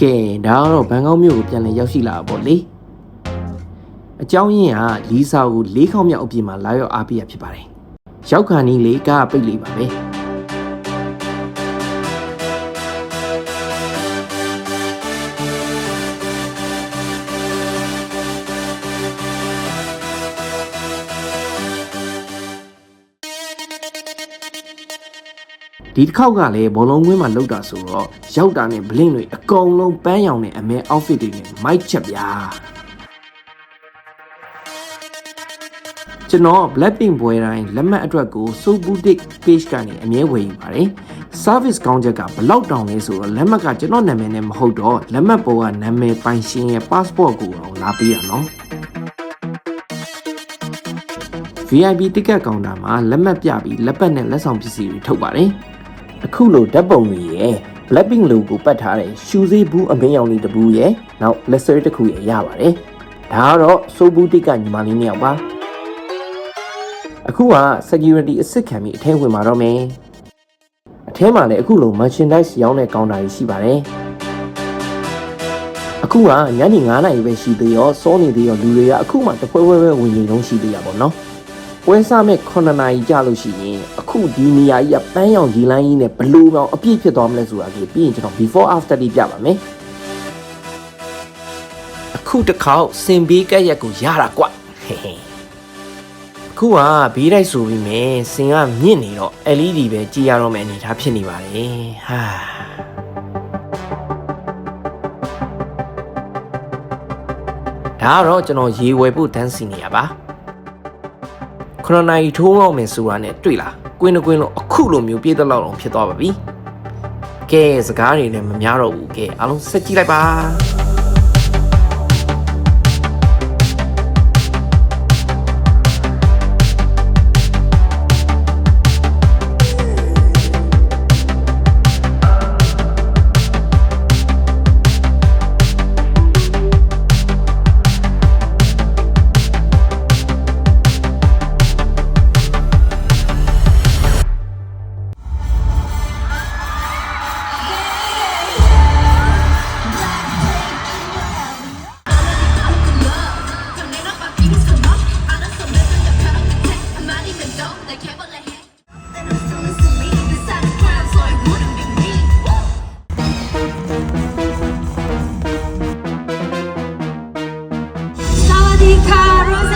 ကဲဒါကတော့ဘန်ကောက်မြို့ကိုပြန်လည်ရောက်ရှိလာတာပေါ့လေအကြောင်းရင်းကလီဆာကို၄ခေါက်မြောက်အပြင်မှာလာရောက်အားပေးရဖြစ်ပါတယ်ရောက်ခါနီးလေးကားပိတ်လေးပါပဲ ဒီတစ်ခေါက်ကလည်းဘောလုံးကွင်းမှာလောက်တာဆိုတော့ရောက်တာနဲ့ဘလင့်တွေအကုန်လုံးပန်းရောင်နဲ့အမဲ outfit တွေနဲ့မိုက်ချက်ဗျာကျွန်တော် Blackpink ပွဲတိုင်းလက်မှတ်အတွက်ကို So Boutique page ကနေအမြဲဝယ်ယူပါတယ် service ကောင်းချက်ကဘလောက်တောင်လဲဆိုတော့လက်မှတ်ကကျွန်တော်နာမည်နဲ့မဟုတ်တော့လက်မှတ်ပေါ်ကနာမည်ပိုင်ရှင်ရဲ့ passport ကိုအောင်လာပေးရနော် VIP ticket counter မှာလက်မှတ်ပြပြီးလက်ပတ်နဲ့လက်ဆောင်ပစ္စည်းတွေထုတ်ပါတယ်။ အခုလိုဓာတ်ပုံတွေရယ် Blackpink logo ပတ်ထားတဲ့ရှူးစေးဘူးအမင်းရောင်လေးတစ်ဘူးရယ်နောက် lesser တစ်ခုရယ်ရပါတယ်။ဒါကတော့စိုးဘူးတိတ်ကညီမလေးနှစ်ယောက်ပါ။အခုက security အစ်စ်ခံပြီးအထဲဝင်มาတော့မယ်။အထဲမှာလည်းအခုလို merchandise ရောင်းတဲ့ counter တွေရှိပါတယ်။အခုကညနေ9:00နာရီပဲရှိသေးရောစောနေသေးရောလူတွေကအခုမှတဖွဲဖွဲပဲဝင်နေလုံးရှိသေးရပါတော့။ ပွဲစားမဲ့9နာရီကြာလို့ရှိရင်အခုဒီနေရာကြီးကပန်းရောင်ရေလိုင်းကြီးနဲ့ဘလူးပေါင်းအပြည့်ဖြစ်သွားမလဲဆိုတာကြီးပြီးရင်ကျွန်တော် before after တိပြပါမယ်အခုတစ်ခေါက်စင်ပေးကက်ရက်ကိုရတာကွဟဲဟဲအခုကဘေးတိုက်ဆိုပြီးမယ်စင်ကမြင့်နေတော့ LED ပဲကြည်ရတော့မယ်အနေထားဖြစ်နေပါတယ်ဟာဒါကတော့ကျွန်တော်ရေဝယ်ဖို့တန်းစီနေရပါ ခရနိုင်ထိုးတော့မယ်ဆိုတာနဲ့တွေ့လားကွင်းတကွင်းလို့အခုလိုမျိုးပြေးတဲ့လောက်အောင်ဖြစ်သွားပါပြီကဲစကားတွေလည်းမများတော့ဘူးကဲအားလုံးဆက်ကြည့်လိုက်ပါ everyone's